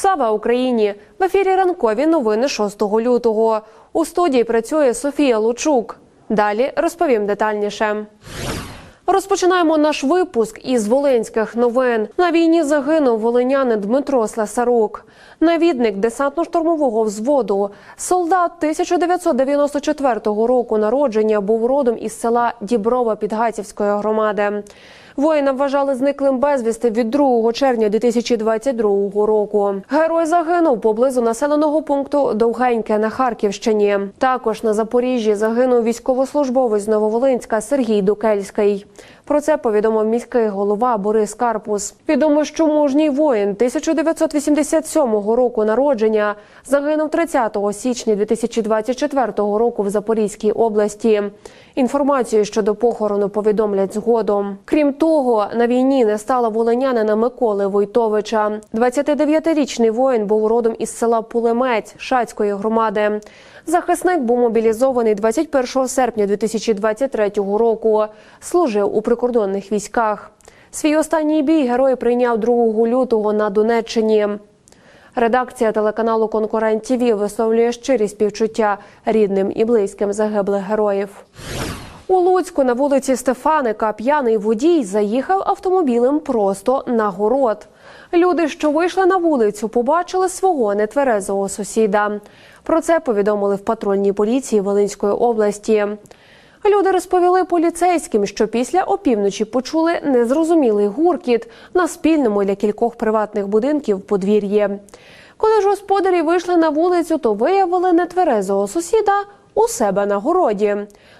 Слава Україні! В ефірі ранкові новини 6 лютого. У студії працює Софія Лучук. Далі розповім детальніше. Розпочинаємо наш випуск із волинських новин. На війні загинув волинянин Дмитро Слесарук, навідник десантно-штурмового взводу. Солдат 1994 року народження був родом із села Діброва Підгайцівської громади. Воїна вважали зниклим безвісти від 2 червня 2022 року. Герой загинув поблизу населеного пункту Довгеньке на Харківщині. Також на Запоріжжі загинув військовослужбовець з Нововолинська Сергій Дукельський. Про це повідомив міський голова Борис Карпус. Відомо, що мужній воїн 1987 року народження загинув 30 січня 2024 року в Запорізькій області. Інформацію щодо похорону повідомлять згодом. Крім того, на війні не стало волинянина Миколи Войтовича. 29-річний воїн був родом із села Пулемець Шацької громади. Захисник був мобілізований 21 серпня 2023 року. Служив у прикордонних військах. Свій останній бій герой прийняв 2 лютого на Донеччині. Редакція телеканалу Конкурент ТІВІ висловлює щирі співчуття рідним і близьким загиблих героїв. У Луцьку на вулиці Стефаника п'яний водій заїхав автомобілем просто на город. Люди, що вийшли на вулицю, побачили свого нетверезого сусіда. Про це повідомили в патрульній поліції Волинської області. Люди розповіли поліцейським, що після опівночі почули незрозумілий гуркіт на спільному для кількох приватних будинків подвір'ї. Коли ж господарі вийшли на вулицю, то виявили нетверезого сусіда у себе на городі.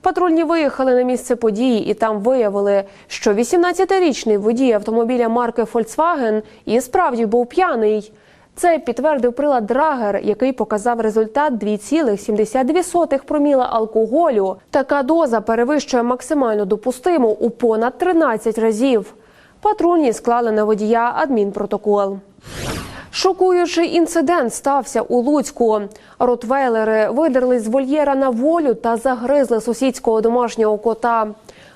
Патрульні виїхали на місце події і там виявили, що 18-річний водій автомобіля марки Volkswagen і справді був п'яний. Це підтвердив прилад Драгер, який показав результат 2,72 проміла алкоголю. Така доза перевищує максимально допустиму у понад 13 разів. Патрульні склали на водія адмінпротокол. Шокуючий інцидент стався у Луцьку. Ротвейлери видерли з вольєра на волю та загризли сусідського домашнього кота.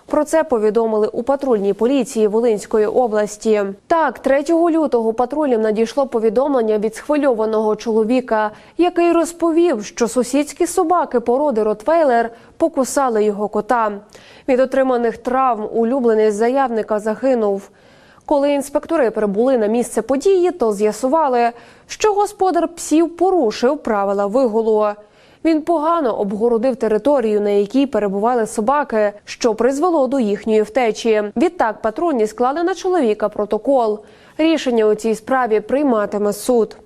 Про це повідомили у патрульній поліції Волинської області. Так, 3 лютого патрулям надійшло повідомлення від схвильованого чоловіка, який розповів, що сусідські собаки породи Ротвейлер покусали його кота. Від отриманих травм улюблений заявника загинув. Коли інспектори прибули на місце події, то з'ясували, що господар псів порушив правила вигулу. Він погано обгородив територію, на якій перебували собаки, що призвело до їхньої втечі. Відтак патрульні склали на чоловіка протокол. Рішення у цій справі прийматиме суд.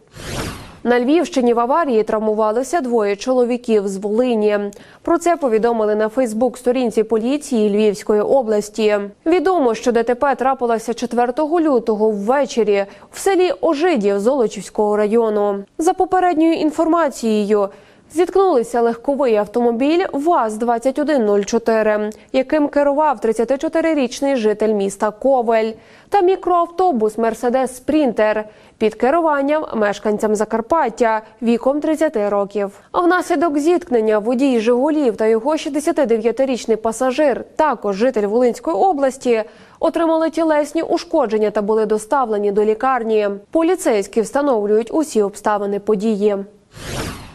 На Львівщині в аварії травмувалися двоє чоловіків з Волині. Про це повідомили на Фейсбук-сторінці поліції Львівської області. Відомо, що ДТП трапилося 4 лютого ввечері в селі Ожидів Золочівського району. За попередньою інформацією. Зіткнулися легковий автомобіль ВАЗ-2104, яким керував 34-річний житель міста Ковель, та мікроавтобус Мерседес Спрінтер під керуванням мешканцям Закарпаття віком 30 років. А внаслідок зіткнення водій Жигулів та його 69-річний пасажир, також житель Волинської області, отримали тілесні ушкодження та були доставлені до лікарні. Поліцейські встановлюють усі обставини події.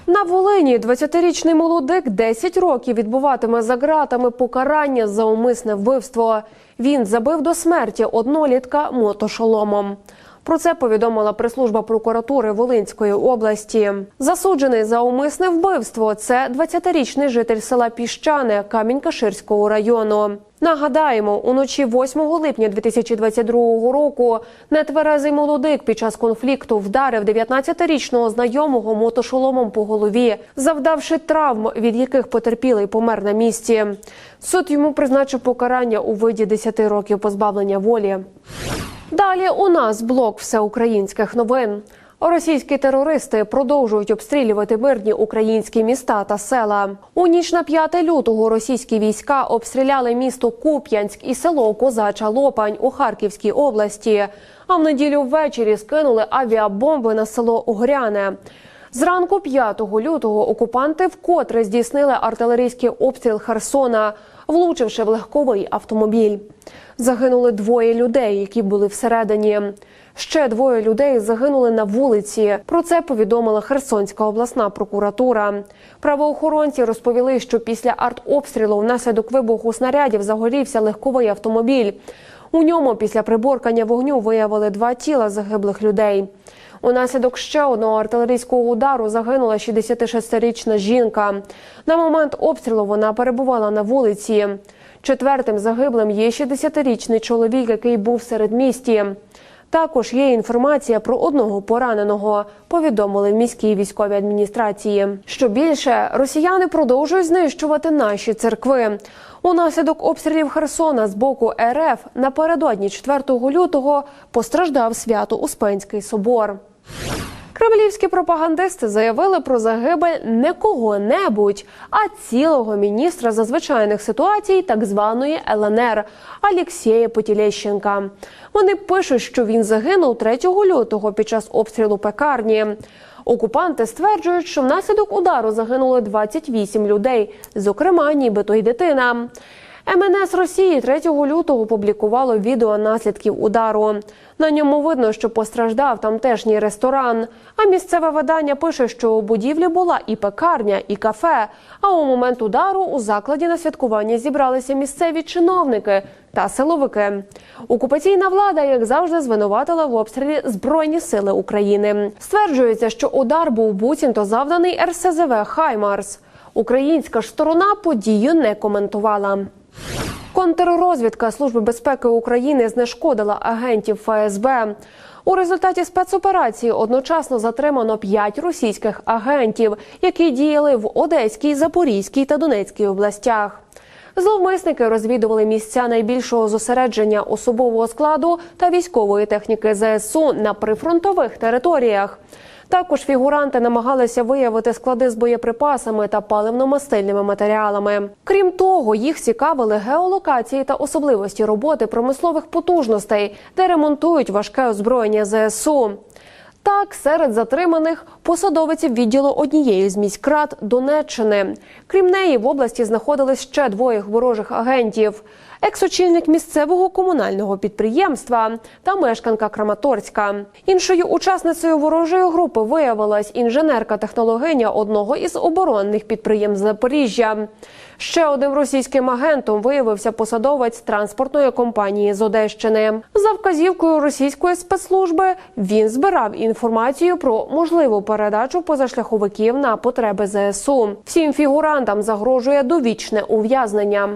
На Волині 20-річний молодик 10 років відбуватиме за ґратами покарання за умисне вбивство. Він забив до смерті однолітка мотошоломом. Про це повідомила прес-служба прокуратури Волинської області. Засуджений за умисне вбивство. Це 20-річний житель села Піщане Камінь-Каширського району. Нагадаємо, уночі 8 липня 2022 року нетверезий молодик під час конфлікту вдарив 19-річного знайомого мотошоломом по голові, завдавши травм, від яких потерпілий помер на місці. Суд йому призначив покарання у виді 10 років позбавлення волі. Далі у нас блок всеукраїнських новин. Російські терористи продовжують обстрілювати мирні українські міста та села. У ніч на 5 лютого російські війська обстріляли місто Куп'янськ і село Козача Лопань у Харківській області. А в неділю ввечері скинули авіабомби на село Огряне. Зранку 5 лютого окупанти вкотре здійснили артилерійський обстріл Херсона, влучивши в легковий автомобіль. Загинули двоє людей, які були всередині. Ще двоє людей загинули на вулиці. Про це повідомила Херсонська обласна прокуратура. Правоохоронці розповіли, що після артобстрілу внаслідок вибуху снарядів загорівся легковий автомобіль. У ньому після приборкання вогню виявили два тіла загиблих людей. Унаслідок ще одного артилерійського удару загинула 66-річна жінка. На момент обстрілу вона перебувала на вулиці. Четвертим загиблим є 60-річний чоловік, який був серед місті. Також є інформація про одного пораненого. Повідомили в міській військовій адміністрації. Що більше, росіяни продовжують знищувати наші церкви. Унаслідок обстрілів Херсона з боку РФ напередодні 4 лютого постраждав свято Успенський собор. Кремлівські пропагандисти заявили про загибель не кого-небудь, а цілого міністра зазвичайних ситуацій так званої ЛНР Алєксєя Потілєщенка. Вони пишуть, що він загинув 3 лютого під час обстрілу пекарні. Окупанти стверджують, що внаслідок удару загинули 28 людей, зокрема, нібито й дитина. МНС Росії 3 лютого публікувало відео наслідків удару. На ньому видно, що постраждав тамтешній ресторан. А місцеве видання пише, що у будівлі була і пекарня, і кафе. А у момент удару у закладі на святкування зібралися місцеві чиновники та силовики. Окупаційна влада, як завжди, звинуватила в обстрілі Збройні сили України. Стверджується, що удар був буцімто завданий РСЗВ Хаймарс. Українська ж сторона подію не коментувала. Контррозвідка Служби безпеки України знешкодила агентів ФСБ. У результаті спецоперації одночасно затримано п'ять російських агентів, які діяли в Одеській, Запорізькій та Донецькій областях. Зловмисники розвідували місця найбільшого зосередження особового складу та військової техніки ЗСУ на прифронтових територіях. Також фігуранти намагалися виявити склади з боєприпасами та паливно-мастильними матеріалами. Крім того, їх цікавили геолокації та особливості роботи промислових потужностей, де ремонтують важке озброєння ЗСУ. Так, серед затриманих посадовиці відділу однієї з міськрад Донеччини. Крім неї, в області знаходились ще двоє ворожих агентів: екс-очільник місцевого комунального підприємства та мешканка Краматорська. Іншою учасницею ворожої групи виявилась інженерка-технологиня одного із оборонних підприємств Запоріжжя. Ще одним російським агентом виявився посадовець транспортної компанії з Одещини. За вказівкою російської спецслужби він збирав інформацію про можливу передачу позашляховиків на потреби ЗСУ. Всім фігурантам загрожує довічне ув'язнення.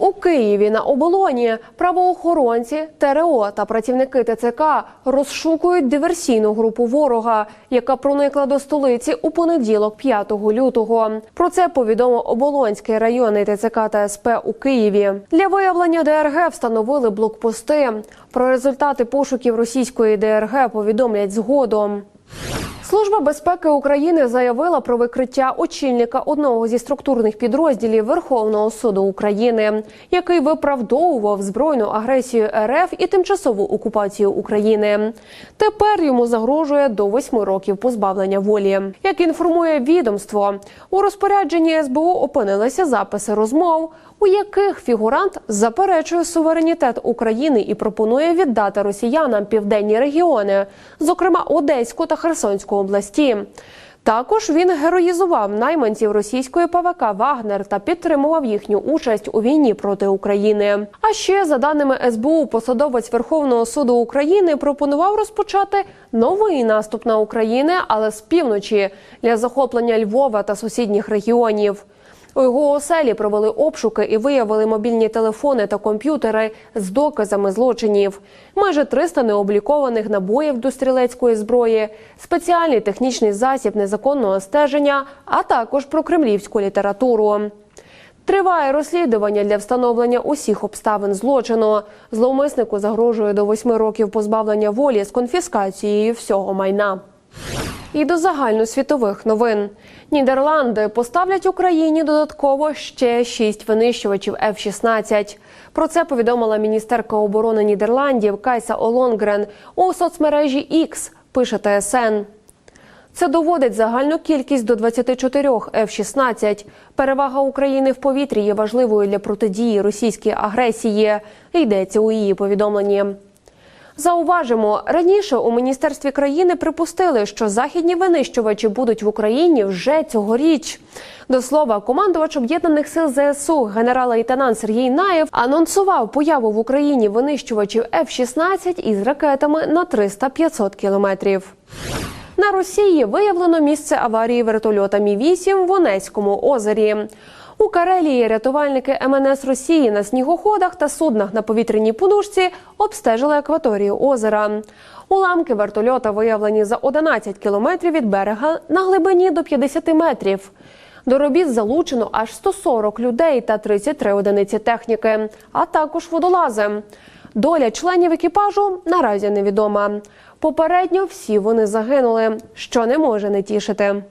У Києві на оболоні правоохоронці, ТРО та працівники ТЦК розшукують диверсійну групу ворога, яка проникла до столиці у понеділок, 5 лютого. Про це повідомив Оболонський районний ТЦК та СП у Києві. Для виявлення ДРГ встановили блокпости. Про результати пошуків російської ДРГ повідомлять згодом. Служба безпеки України заявила про викриття очільника одного зі структурних підрозділів Верховного суду України, який виправдовував збройну агресію РФ і тимчасову окупацію України. Тепер йому загрожує до восьми років позбавлення волі. Як інформує відомство, у розпорядженні СБУ опинилися записи розмов, у яких фігурант заперечує суверенітет України і пропонує віддати росіянам південні регіони, зокрема Одеську та Херсонську області. Також він героїзував найманців російської ПВК Вагнер та підтримував їхню участь у війні проти України. А ще за даними СБУ, посадовець Верховного суду України пропонував розпочати новий наступ на Україну, але з півночі для захоплення Львова та сусідніх регіонів. У його оселі провели обшуки і виявили мобільні телефони та комп'ютери з доказами злочинів, майже 300 необлікованих набоїв до стрілецької зброї, спеціальний технічний засіб незаконного стеження, а також про кремлівську літературу. Триває розслідування для встановлення усіх обставин злочину. Зловмиснику загрожує до восьми років позбавлення волі з конфіскацією всього майна. І до загальносвітових новин Нідерланди поставлять Україні додатково ще шість винищувачів F-16. Про це повідомила міністерка оборони Нідерландів Кайса Олонгрен у соцмережі X, Пише ТСН. Це доводить загальну кількість до 24 F-16. Перевага України в повітрі є важливою для протидії російській агресії. Йдеться у її повідомленні. Зауважимо, раніше у міністерстві країни припустили, що західні винищувачі будуть в Україні вже цьогоріч. До слова, командувач об'єднаних сил ЗСУ генерал-лейтенант Сергій Наєв анонсував появу в Україні винищувачів F-16 із ракетами на 300-500 кілометрів. На Росії виявлено місце аварії вертольота Мі 8 в Онецькому озері. У Карелії рятувальники МНС Росії на снігоходах та суднах на повітряній подушці обстежили акваторію озера. Уламки вертольота виявлені за 11 кілометрів від берега на глибині до 50 метрів. До робіт залучено аж 140 людей та 33 одиниці техніки, а також водолази. Доля членів екіпажу наразі невідома. Попередньо всі вони загинули, що не може не тішити.